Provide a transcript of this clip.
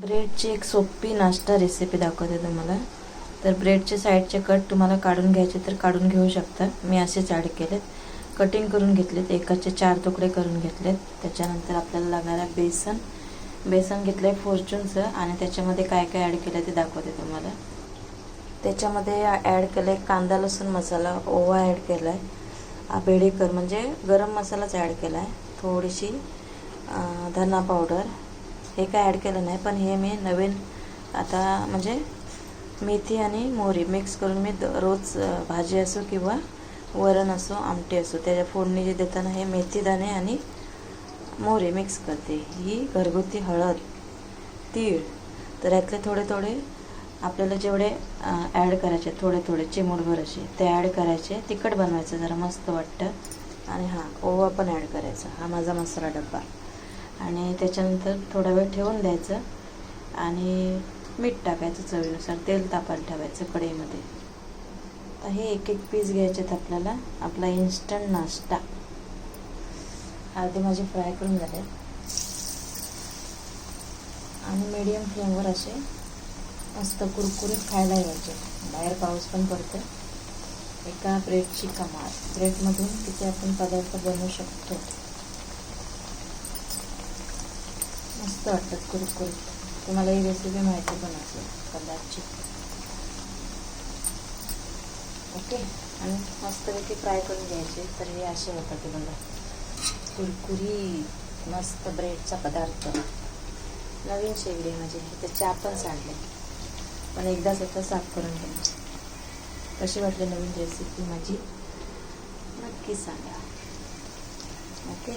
ब्रेडची एक सोपी नाश्ता रेसिपी दाखवते तुम्हाला. तर ब्रेडचे साईडचे कट तुम्हाला काढून घ्यायचे तर काढून घेऊ शकता. मी असेच ॲड केलेत. कटिंग करून घेतलेत. एकाचे चार तुकडे करून घेतलेत. त्याच्यानंतर आपल्याला लागणार आहे बेसन. बेसन घेतलं आहे फॉर्च्यूनचं आणि त्याच्यामध्ये काय काय ॲड केलं ते दाखवते तुम्हाला. त्याच्यामध्ये ॲड केलं आहे कांदा लसूण मसाला ओवा ॲड केला आहे बेडेकर म्हणजे गरम मसालाच ॲड केला आहे थोडीशी धना पावडर हे काय ॲड केलं नाही पण हे मी नवीन आता म्हणजे मेथी आणि मोहरी मिक्स करून मी द- रोज भाजी असो किंवा वरण असो आमटी असो त्याच्या फोडणी जे देताना हे मेथी दाणे आणि मोहरी मिक्स करते. ही घरगुती हळद तीळ तर यातले थोडे थोडे आपल्याला जेवढे ॲड करायचे थोडे थोडे चिमूटभर असे ते ॲड करायचे तिखट बनवायचं जरा मस्त वाटतं. आणि हां ओवा पण ॲड करायचा हा माझा मसाला डब्बा. आणि त्याच्यानंतर थोडा वेळ ठेवून द्यायचं आणि मीठ टाकायचं चवीनुसार तेल तापायला ठेवायचं कढईमध्ये. तर हे एक एक पीस घ्यायचे आहेत आपल्याला आपला इन्स्टंट नाश्ता. अर्धे माझे फ्राय करून झाले आणि मीडियम फ्लेमवर असे मस्त कुरकुरीत खायला यायचे. बाहेर पाऊस पण पडतो एका ब्रेडची कमाल. ब्रेडमधून किती आपण पदार्थ बनवू शकतो? मस्त वाटतात कुरकुरीत. तुम्हाला ही रेसिपी माहिती पण असेल कदाचित. ओके? आणि मस्तपैकी फ्राय करून घ्यायचे तर हे असे होतात ते बघा. कुरकुरी मस्त ब्रेडचा पदार्थ. नवीन शेगडी म्हणजे इथे चहा पण सांडले. पण एकदाच आता साफ करून घ्या कशी वाटली नवीन रेसिपी माझी? नक्की सांगा. ओके?